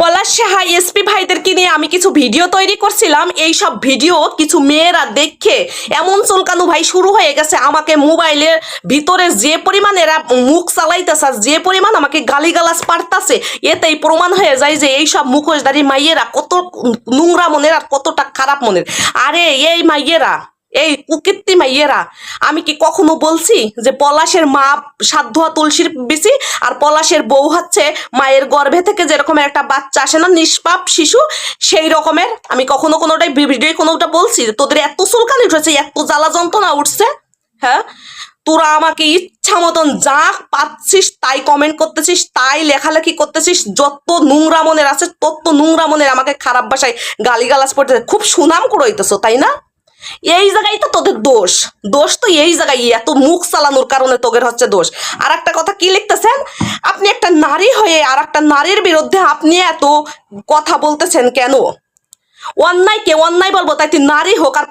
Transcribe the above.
পলাশ Saha SP ভাইদেরকে নিয়ে আমি কিছু ভিডিও তৈরি করছিলাম? এই সব ভিডিও কিছু মেয়েরা দেখে এমন চুলকানু ভাই শুরু হয়ে গেছে। আমাকে মোবাইলের ভিতরে যে পরিমাণ এরা মুখ চালাইতেছে, যে পরিমাণ আমাকে গালিগালাজ পারতাছে, এতেই প্রমাণ হয়ে যায় যে এই সব মুখোশধারী মাইয়েরা কত নোংরা মনের আর কতটা খারাপ মনের। আরে, এই মাইয়েরা! এই কুকীর্তি মাইয়েরা আমি কি কখনো বলছি যে পলাশের মা সাধ্যা তুলসীর বেশি আর পলাশের বউ হচ্ছে মায়ের গর্ভে থেকে যেরকম একটা বাচ্চা আসে না, নিষ্পাপ শিশু, সেই রকমের? আমি কখনো কোনোটাই ভিডিও কোনোটা বলছি তোদের এত চুলকানি উঠেছে, এত জ্বালা যন্ত্রণা উঠছে হ্যাঁ? তোরা আমাকে ইচ্ছা মতন যা পাচ্ছিস তাই কমেন্ট করতেছিস, তাই লেখালেখি করতেছিস, যত নোংরা মনের আছে তত নোংরা মনের আমাকে খারাপ ভাষায় গালিগালাজ পড়তে খুব সুনাম করে তাই না? এই জায়গায় তো তোদের দোষ। দোষ তো এই জায়গায়। এত মুখ চালানোর কারণে তোদের হচ্ছে দোষ। আর একটা কথা কি লিখতেছেন? আপনি একটা নারী হয়ে আর একটা নারীর বিরুদ্ধে আপনি এত কথা বলতেছেন কেন? অন্যায় কে অন্যায় বলব, তাই তুই নারী হোক আর